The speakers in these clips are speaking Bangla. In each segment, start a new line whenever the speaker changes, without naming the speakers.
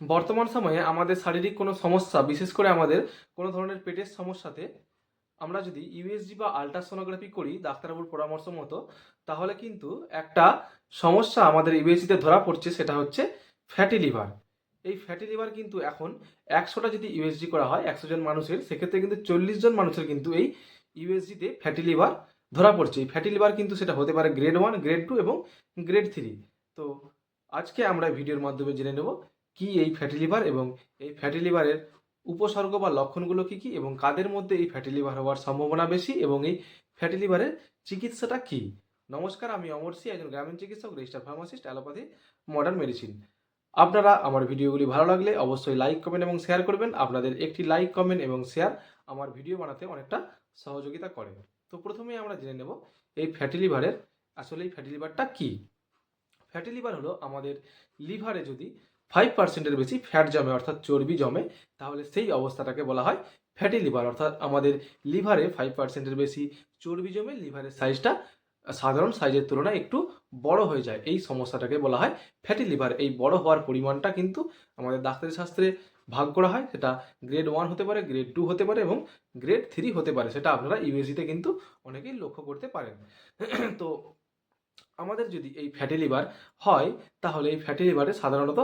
বর্তমান সময়ে আমাদের শারীরিক কোনো সমস্যা, বিশেষ করে আমাদের কোনো ধরনের পেটের সমস্যাতে আমরা যদি ইউএসজি বা আলট্রাসোনোগ্রাফি করি ডাক্তারবাবুর পরামর্শ মতো, তাহলে কিন্তু একটা সমস্যা আমাদের ইউএসজিতে ধরা পড়ছে সেটা হচ্ছে ফ্যাটি লিভার এই ফ্যাটি লিভার কিন্তু এখন একশোটা যদি ইউএসজি করা হয়, একশো জন মানুষের, সেক্ষেত্রে কিন্তু চল্লিশ জন মানুষের কিন্তু এই ইউএসজিতে ফ্যাটি লিভার ধরা পড়ছে। এই ফ্যাটি লিভার কিন্তু সেটা হতে পারে গ্রেড ওয়ান গ্রেড টু এবং গ্রেড থ্রি তো আজকে আমরা ভিডিওর মাধ্যমে জেনে নেব কি এই ফ্যাটি লিভার এবং এই ফ্যাটি লিভারের উপসর্গ বা লক্ষণগুলো কি কি এবং কাদের মধ্যে এই ফ্যাটি লিভার হওয়ার সম্ভাবনা বেশি এবং এই ফ্যাটি লিভারের চিকিৎসাটা কি? নমস্কার, আমি অমর সি, একজন গ্রামীণ চিকিৎসক register pharmacist allopathy modern medicine আপনারা আমার ভিডিওগুলি ভালো লাগলে অবশ্যই লাইক কমেন্ট এবং শেয়ার করবেন। আপনাদের একটি লাইক কমেন্ট এবং শেয়ার আমার ভিডিও বানাতে অনেকটা সহযোগিতা করে। তো প্রথমেই আমরা জেনে নেব এই ফ্যাটি লিভারের আসলে এই ফ্যাটি লিভারটা কী? ফ্যাটি লিভার হলো আমাদের লিভারে যদি ফাইভ পার্সেন্টের বেশি ফ্যাট জমে, অর্থাৎ চর্বি জমে, তাহলে সেই অবস্থাটাকে বলা হয় ফ্যাটি লিভার অর্থাৎ আমাদের লিভারে ফাইভ পার্সেন্টের বেশি চর্বি জমে লিভারের সাইজটা সাধারণ সাইজের তুলনায় একটু বড় হয়ে যায়। এই সমস্যাটাকে বলা হয় ফ্যাটি লিভার এই বড় হওয়ার পরিমাণটা কিন্তু আমাদের ডাক্তারি শাস্ত্রে ভাগ করা হয়। সেটা গ্রেড ওয়ান হতে পারে গ্রেড টু হতে পারে এবং গ্রেড থ্রি হতে পারে। সেটা আপনারা ইউএসজিতে কিন্তু অনেকেই লক্ষ্য করতে পারেন। তো আমাদের যদি এই ফ্যাটি লিভার হয়, তাহলে এই ফ্যাটি লিভারে সাধারণত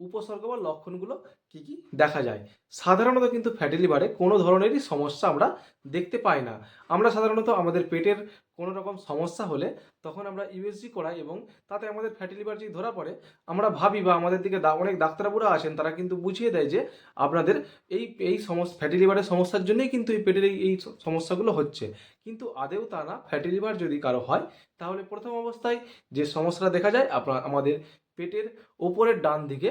উপসর্গ বা লক্ষণগুলো কি কি? দেখা যায়। সাধারণত কিন্তু ফ্যাটি লিভারে কোনো ধরনেরই সমস্যা আমরা দেখতে পাই না। আমরা সাধারণত আমাদের পেটের কোনো রকম সমস্যা হলে তখন আমরা ইউএসজি করাই এবং তাতে আমাদের ফ্যাটি লিভার যদি ধরা পড়ে, আমরা ভাবি বা আমাদের দিকে অনেক ডাক্তারবাবুরা আসেন, তারা কিন্তু বুঝিয়ে দেয় যে আপনাদের এই এই সমস্যা ফ্যাটি লিভারের সমস্যার জন্যই কিন্তু এই পেটের এই সমস্যাগুলো হচ্ছে। কিন্তু আদেও তা না ফ্যাটি লিভার যদি কারও হয়, তাহলে প্রথম অবস্থায় যে সমস্যাটা দেখা যায় আপনার আমাদের পেটের ওপরের ডান দিকে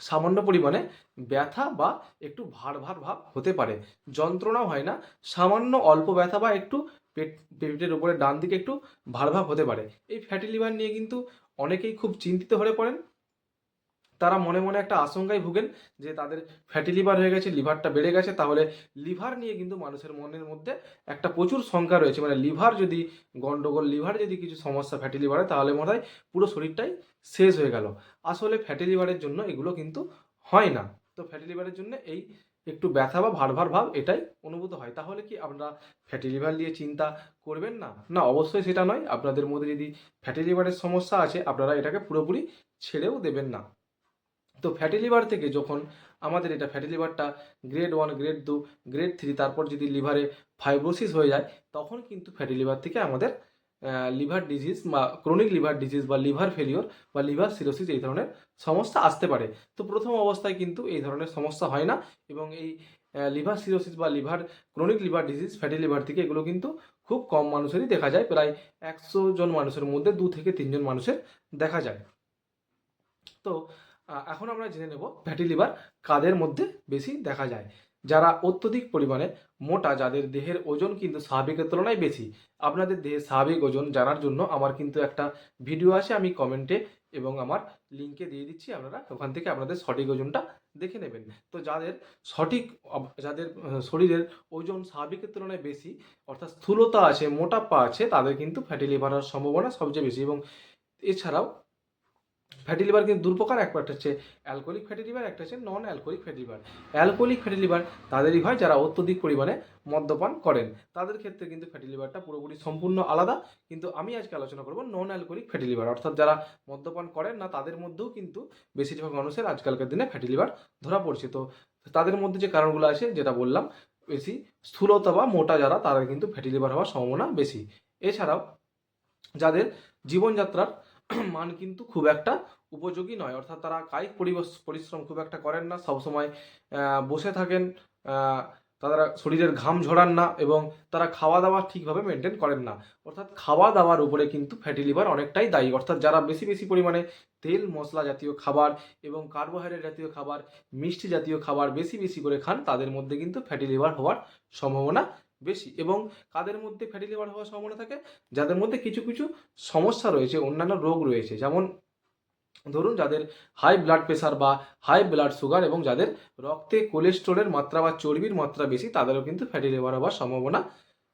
সামান্য পরিমাণে ব্যথা বা একটু ভার ভার ভাব হতে পারে। যন্ত্রণাও হয় না। সামান্য অল্প ব্যথা বা একটু পেট, পেটের উপরে ডান দিকে একটু ভার ভাব হতে পারে। এই ফ্যাটি লিভার নিয়ে কিন্তু অনেকেই খুব চিন্তিত হয়ে পড়েন। তারা মনে মনে একটা আশঙ্কায় ভুগেন যে তাদের ফ্যাটি লিভার হয়ে গেছে লিভারটা বেড়ে গেছে, তাহলে লিভার নিয়ে কিন্তু মানুষের মনের মধ্যে একটা প্রচুর সংখ্যা রয়েছে। মানে লিভার যদি গন্ডগোল লিভার যদি কিছু সমস্যা ফ্যাটি লিভারে তাহলে মনে হয় পুরো শরীরটাই শেষ হয়ে গেল। আসলে ফ্যাটি লিভারের জন্য এগুলো কিন্তু হয় না। তো ফ্যাটি লিভারের জন্য এই একটু ব্যথা বা ভার ভার ভাব এটাই অনুভূত হয়। তাহলে কি আপনারা ফ্যাটি লিভার নিয়ে চিন্তা করবেন না? না, অবশ্যই সেটা নয়। আপনাদের মধ্যে যদি ফ্যাটি লিভারের সমস্যা আছে, আপনারা এটাকে পুরোপুরি ছেড়েও দেবেন না। তো ফ্যাটি লিভার থেকে যখন আমাদের এটা fatty লিভারটা grade one grade two grade three তারপর যদি লিভারে ফাইব্রোসিস হয়ে যায়, তখন কিন্তু ফ্যাটি লিভার থেকে আমাদের লিভার ডিজিজ বা ক্রনিক লিভার ডিজিজ বা লিভার ফেলিওর বা লিভার সিরোসিস এই ধরনের সমস্যা আসতে পারে। তো প্রথম অবস্থায় কিন্তু এই ধরনের সমস্যা হয় না এবং এই লিভার সিরোসিস বা liver chronic liver disease fatty liver থেকে এগুলো কিন্তু খুব কম মানুষেরই দেখা যায়। প্রায় একশো জন মানুষের মধ্যে দু থেকে তিনজন মানুষের দেখা যায়। তো এখন আমরা জেনে নেব ফ্যাটি লিভার কাদের মধ্যে বেশি দেখা যায়। যারা অত্যধিক পরিমাণে মোটা, যাদের দেহের ওজন কিন্তু স্বাভাবিকের তুলনায় বেশি। আপনাদের দেহের স্বাভাবিক ওজন জানার জন্য আমার কিন্তু একটা ভিডিও আছে, আমি কমেন্টে এবং আমার লিঙ্কে দিয়ে দিচ্ছি, আপনারা ওখান থেকে আপনাদের সঠিক ওজনটা দেখে নেবেন। তো যাদের সঠিক যাদের শরীরের ওজন স্বাভাবিকের তুলনায় বেশি, অর্থাৎ স্থূলতা আছে, মোটাপা আছে, তাদের কিন্তু ফ্যাটি লিভার সম্ভাবনা সবচেয়ে বেশি এবং এছাড়াও ফ্যাটি লিভার কিন্তু দুপ্রকার একটা হচ্ছে অ্যালকোহলিক ফ্যাটি লিভার একটা হচ্ছে non alcoholic fatty liver alcoholic fatty liver তাদেরই হয় যারা অত্যধিক পরিমাণে মদ্যপান করেন। তাদের ক্ষেত্রে কিন্তু ফ্যাটি লিভারটা পুরোপুরি সম্পূর্ণ আলাদা। কিন্তু আমি আজকে আলোচনা করব নন অ্যালকোহলিক ফ্যাটি লিভার অর্থাৎ যারা মদ্যপান করেন না, তাদের মধ্যেও কিন্তু বেশিরভাগ মানুষের আজকালকার দিনে ফ্যাটি লিভার ধরা পড়ছে। তো তাদের মধ্যে যে কারণগুলো আছে, যেটা বললাম, বেশি স্থূলতা বা মোটা যারা তারা কিন্তু ফ্যাটি লিভার হওয়ার সম্ভাবনা বেশি। এছাড়াও যাদের জীবনযাত্রার মান কিন্তু খুব একটা উপযোগী নয়। অর্থাৎ তারা কায়িক পরিশ্রম খুব একটা করেন না। সবসময় বসে থাকেন তারা শরীরের ঘাম ঝরান না এবং তারা খাওয়া দাওয়া ঠিকভাবে মেনটেন করেন না। অর্থাৎ খাওয়া দাওয়ার উপরে কিন্তু ফ্যাটি লিভার অনেকটাই দায়ী। অর্থাৎ যারা বেশি বেশি পরিমাণে তেল, মশলা জাতীয় খাবার এবং কার্বোহাইড্রেট জাতীয় খাবার, মিষ্টি জাতীয় খাবার বেশি বেশি করে খান, তাদের মধ্যে কিন্তু ফ্যাটি লিভার হওয়ার সম্ভাবনা বেশি এবং কাদের মধ্যে ফ্যাটি লিভার হওয়ার সম্ভাবনা থাকে? যাদের মধ্যে কিছু কিছু সমস্যা রয়েছে, অন্যান্য রোগ রয়েছে, যেমন ধরুন যাদের হাই ব্লাড প্রেশার বা হাই ব্লাড সুগার এবং যাদের রক্তে কোলেস্ট্রলের মাত্রা বা চর্বির মাত্রা বেশি, তাদেরও কিন্তু ফ্যাটি লিভার হওয়ার সম্ভাবনা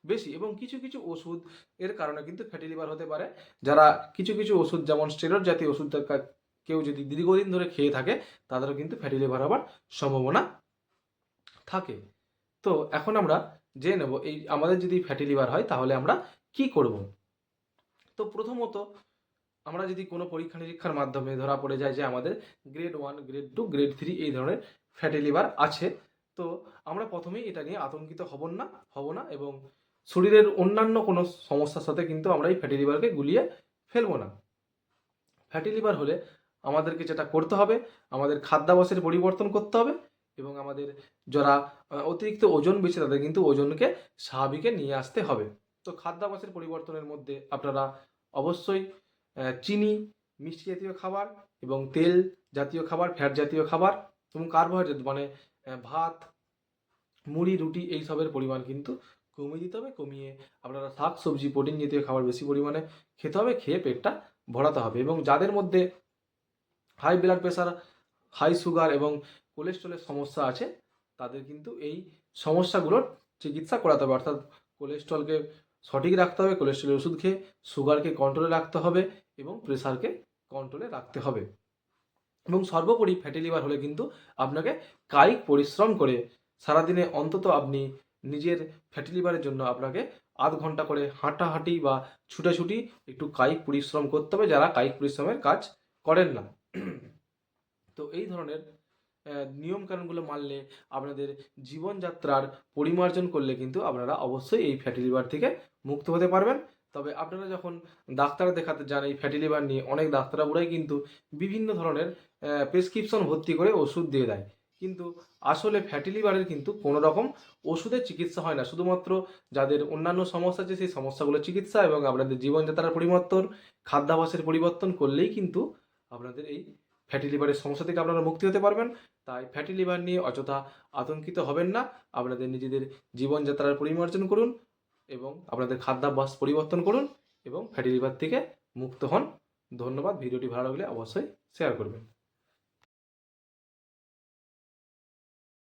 বেশি এবং কিছু কিছু ওষুধ এর কারণে কিন্তু ফ্যাটি লিভার হতে পারে। যারা কিছু কিছু ওষুধ, যেমন স্টেরয়েড জাতীয় ওষুধ কেউ যদি দীর্ঘদিন ধরে খেয়ে থাকে, তাদেরও কিন্তু ফ্যাটি লিভার হওয়ার সম্ভাবনা থাকে। তো এখন আমরা জেনে নেব, এই আমাদের যদি ফ্যাটি লিভার হয়, তাহলে আমরা কি করব? তো প্রথমত, আমরা যদি কোনো পরীক্ষা নিরীক্ষার মাধ্যমে ধরা পড়ে যায় যে আমাদের grade one grade two grade three এই ধরনের ফ্যাটি লিভার আছে, তো আমরা প্রথমেই এটা নিয়ে আতঙ্কিত হব না হব না এবং শরীরের অন্যান্য কোনো সমস্যার সাথে কিন্তু আমরা এই ফ্যাটি লিভারকে গুলিয়ে ফেলব না। ফ্যাটি লিভার হলে আমাদেরকে যেটা করতে হবে, আমাদের খাদ্যাভ্যাসের পরিবর্তন করতে হবে এবং আমাদের যারা অতিরিক্ত ওজন বেশি তাদের কিন্তু ওজনকে স্বাভাবিকে নিয়ে আসতে হবে। তো খাদ্যাভ্যাসের পরিবর্তনের মধ্যে আপনারা অবশ্যই চিনি, মিষ্টি জাতীয় খাবার এবং তেল জাতীয় খাবার, ফ্যাট জাতীয় খাবার এবং কার্বোহাইড্রেট মানে ভাত, মুড়ি, রুটি এই সবের পরিমাণ কিন্তু কমিয়ে দিতে হবে। কমিয়ে আপনারা শাক, সবজি, প্রোটিন জাতীয় খাবার বেশি পরিমাণে খেতে হবে, খেয়ে পেটটা ভরাতে হবে এবং যাদের মধ্যে high blood pressure high sugar এবং কোলেস্ট্রলের সমস্যা আছে, তাদের কিন্তু এই সমস্যাগুলোর চিকিৎসা করাতে হবে। অর্থাৎ কোলেস্ট্রলকে সঠিক রাখতে হবে কোলেস্ট্রলের ওষুধ খেয়ে সুগারকে কন্ট্রোলে রাখতে হবে এবং প্রেশারকে কন্ট্রোলে রাখতে হবে। এবং সর্বোপরি ফ্যাটি লিভার হলে কিন্তু আপনাকে কায়িক পরিশ্রম করে সারাদিনে অন্তত আপনি নিজের ফ্যাটি লিভারের জন্য আপনাকে আধ ঘণ্টা করে হাঁটাহাঁটি বা ছুটাছুটি একটু কায়িক পরিশ্রম করতে হবে, যারা কায়িক পরিশ্রমের কাজ করেন না। তো এই ধরনের নিয়মকানুনগুলো মানলে আপনাদের জীবনযাত্রার পরিমার্জন করলে কিন্তু আপনারা অবশ্যই এই ফ্যাটি লিভার থেকে মুক্ত হতে পারবেন। তবে আপনারা যখন ডাক্তার দেখাতে যান, এই ফ্যাটি লিভার নিয়ে অনেক ডাক্তারবাবুরাই কিন্তু বিভিন্ন ধরনের প্রেসক্রিপশন ভর্তি করে ওষুধ দিয়ে দেয়। কিন্তু আসলে ফ্যাটি লিভারের কিন্তু কোনো রকম ওষুধের চিকিৎসা হয় না। শুধুমাত্র যাদের অন্যান্য সমস্যা আছে, সেই সমস্যাগুলোর চিকিৎসা এবং আপনাদের জীবনযাত্রার পরিবর্তন খাদ্যাভাসের পরিবর্তন করলেই কিন্তু আপনাদের এই ফ্যাটি লিভারের সমস্যা থেকে আপনারা মুক্তি হতে পারবেন। তাই ফ্যাটি লিভার নিয়ে অযথা আতঙ্কিত হবেন না। আপনাদের নিজেদের জীবনযাত্রার পরিমার্জন করুন এবং আপনাদের খাদ্যাভ্যাস পরিবর্তন করুন এবং ফ্যাটি লিভার থেকে মুক্ত হন। ধন্যবাদ। ভিডিওটি ভালো লাগলে অবশ্যই শেয়ার করবেন।